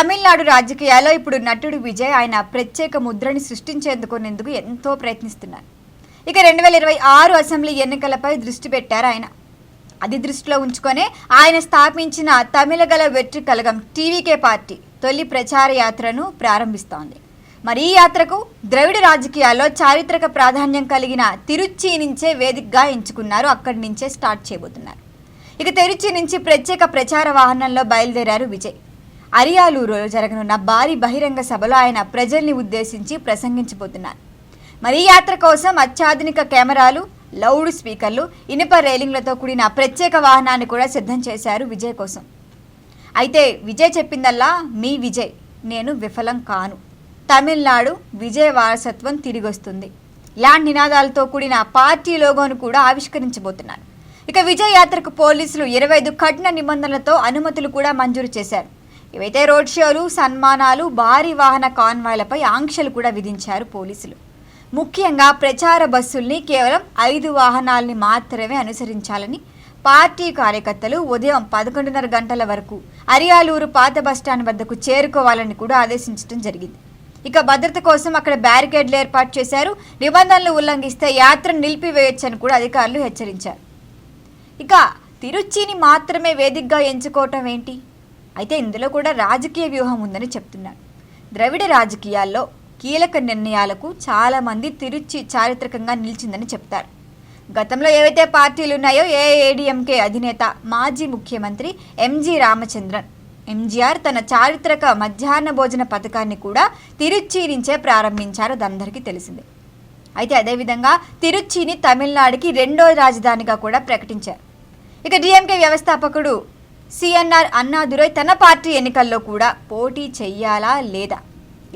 తమిళనాడు రాజకీయాల్లో ఇప్పుడు నటుడు విజయ్ ఆయన ప్రత్యేక ముద్రని సృష్టించేందుకునేందుకు ఎంతో ప్రయత్నిస్తున్నారు. ఇక రెండు వేల ఇరవై ఆరు అసెంబ్లీ ఎన్నికలపై దృష్టి పెట్టారు ఆయన. అది దృష్టిలో ఉంచుకొనే ఆయన స్థాపించిన తమిళగల వెట్రి కలగం టీవీకే పార్టీ తొలి ప్రచార యాత్రను ప్రారంభిస్తోంది. మరి ఈ యాత్రకు ద్రవిడ రాజకీయాల్లో చారిత్రక ప్రాధాన్యం కలిగిన తిరుచి నుంచే వేదికగా ఎంచుకున్నారు. అక్కడి నుంచే స్టార్ట్ చేయబోతున్నారు. ఇక తిరుచి నుంచి ప్రత్యేక ప్రచార వాహనంలో బయలుదేరారు విజయ్. అరియాలూరులో జరగనున్న భారీ బహిరంగ సభలో ఆయన ప్రజల్ని ఉద్దేశించి ప్రసంగించబోతున్నారు. మరి యాత్ర కోసం అత్యాధునిక కెమెరాలు లౌడ్ స్పీకర్లు ఇనుప రైలింగ్లతో కూడిన ప్రత్యేక వాహనాన్ని కూడా సిద్ధం చేశారు విజయ్ కోసం. అయితే విజయ్ చెప్పిందల్లా మీ విజయ్ నేను విఫలం కాను. తమిళనాడు విజయ్ వారసత్వం తిరిగొస్తుంది. ఇలాంటి నినాదాలతో కూడిన పార్టీ లోగోను కూడా ఆవిష్కరించబోతున్నారు. ఇక విజయ్ యాత్రకు పోలీసులు ఇరవై ఐదు కఠిన నిబంధనలతో అనుమతులు కూడా మంజూరు చేశారు. ఇవైతే రోడ్ షోలు సన్మానాలు భారీ వాహన కాన్వాయ్లపై ఆంక్షలు కూడా విధించారు పోలీసులు. ముఖ్యంగా ప్రచార బస్సుల్ని కేవలం ఐదు వాహనాల్ని మాత్రమే అనుసరించాలని పార్టీ కార్యకర్తలు ఉదయం పదకొండున్నర గంటల వరకు అరియాలూరు పాత బస్టాండ్ వద్దకు చేరుకోవాలని కూడా ఆదేశించడం జరిగింది. ఇక భద్రత కోసం అక్కడ బ్యారికేడ్లు ఏర్పాటు చేశారు. నిబంధనలు ఉల్లంఘిస్తే యాత్ర నిలిపివేయొచ్చని కూడా అధికారులు హెచ్చరించారు. ఇక తిరుచిని మాత్రమే వేదికగా ఎంచుకోవటం ఏంటి? అయితే ఇందులో కూడా రాజకీయ వ్యూహం ఉందని చెప్తున్నారు. ద్రవిడ రాజకీయాల్లో కీలక నిర్ణయాలకు చాలామంది తిరుచి చారిత్రకంగా నిలిచిందని చెప్తారు. గతంలో ఏవైతే పార్టీలు ఉన్నాయో ఏఐఏడిఎంకే అధినేత మాజీ ముఖ్యమంత్రి ఎంజి రామచంద్రన్ ఎంజీఆర్ తన చారిత్రక మధ్యాహ్న భోజన పథకాన్ని కూడా తిరుచి నుంచే ప్రారంభించారు అదందరికీ తెలిసిందే. అయితే అదేవిధంగా తిరుచిని తమిళనాడుకి రెండో రాజధానిగా కూడా ప్రకటించారు. ఇక డిఎంకే వ్యవస్థాపకుడు సిఎన్ఆర్ అన్నాదురై తన పార్టీ ఎన్నికల్లో కూడా పోటీ చెయ్యాలా లేదా?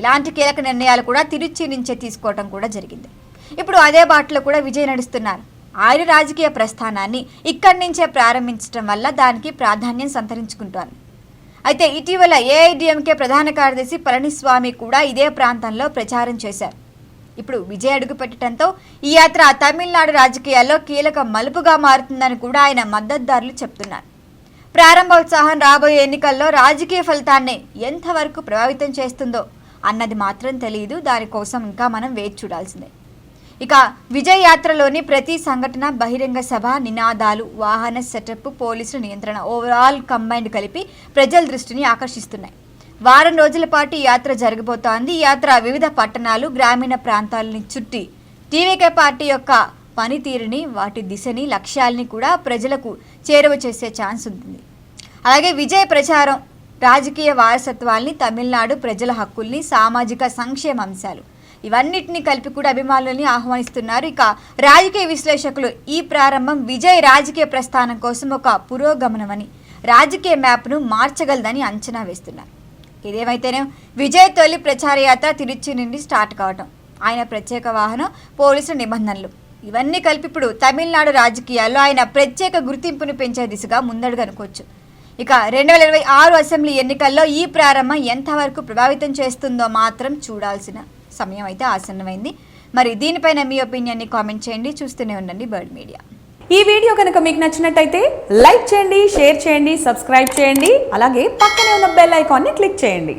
ఇలాంటి కీలక నిర్ణయాలు కూడా తిరుచి నుంచే తీసుకోవటం కూడా జరిగింది. ఇప్పుడు అదే బాటలో కూడా విజయ్ నడుస్తున్నారు. ఆయన రాజకీయ ప్రస్థానాన్ని ఇక్కడి నుంచే ప్రారంభించడం వల్ల దానికి ప్రాధాన్యం సంతరించుకుంటోంది. అయితే ఇటీవల ఏఐడిఎంకే ప్రధాన కార్యదర్శి పళనిస్వామి కూడా ఇదే ప్రాంతంలో ప్రచారం చేశారు. ఇప్పుడు విజయ్ అడుగుపెట్టడంతో ఈ యాత్ర తమిళనాడు రాజకీయాల్లో కీలక మలుపుగా మారుతుందని కూడా ఆయన మద్దతుదారులు చెప్తున్నారు. ప్రారంభోత్సాహం రాబోయే ఎన్నికల్లో రాజకీయ ఫలితాన్ని ఎంతవరకు ప్రభావితం చేస్తుందో అన్నది మాత్రం తెలియదు. దానికోసం ఇంకా మనం వేచి చూడాల్సిందే. ఇక విజయ యాత్రలోని ప్రతి సంఘటన బహిరంగ సభ నినాదాలు వాహన సెటప్ పోలీసుల నియంత్రణ ఓవరాల్ కంబైన్డ్ కలిపి ప్రజల దృష్టిని ఆకర్షిస్తున్నాయి. వారం రోజుల పాటు యాత్ర జరగబోతోంది. యాత్ర వివిధ పట్టణాలు గ్రామీణ ప్రాంతాలని చుట్టి టీవీకే పార్టీ యొక్క పనితీరుని వాటి దిశని లక్ష్యాల్ని కూడా ప్రజలకు చేరువ చేసే ఛాన్స్ ఉంటుంది. అలాగే విజయ ప్రచారం రాజకీయ వారసత్వాల్ని తమిళనాడు ప్రజల హక్కుల్ని సామాజిక సంక్షేమ అంశాలు. ఇవన్నిటిని కలిపి కూడా అభిమానులని ఆహ్వానిస్తున్నారు. ఇక రాజకీయ విశ్లేషకులు ఈ ప్రారంభం విజయ్ రాజకీయ ప్రస్థానం కోసం ఒక పురోగమనమని రాజకీయ మ్యాప్ను మార్చగలదని అంచనా వేస్తున్నారు. ఇదేమైతేనే విజయ్ తొలి ప్రచార యాత్ర తిరుచి నుండి స్టార్ట్ కావటం. ఆయన ప్రత్యేక వాహనం పోలీసుల నిబంధనలు. ఇవన్నీ కలిపి ఇప్పుడు తమిళనాడు రాజకీయాల్లో ఆయన ప్రత్యేక గుర్తింపును పెంచే దిశగా ముందడుగనుకోవచ్చు ఇక రెండు వేల ఇరవై ఆరు అసెంబ్లీ ఎన్నికల్లో ఈ ప్రారంభం ఎంతవరకు ప్రభావితం చేస్తుందో మాత్రం చూడాల్సిన సమయం అయితే ఆసన్నమైంది. మరి దీనిపైన మీ ఒపీనియన్ని కామెంట్ చేయండి. చూస్తూనే ఉండండి బర్డ్ మీడియా. ఈ వీడియో కనుక మీకు నచ్చినట్టయితే లైక్ చేయండి షేర్ చేయండి సబ్స్క్రైబ్ చేయండి. అలాగే పక్కనే ఉన్న బెల్ ఐకాన్ని క్లిక్ చేయండి.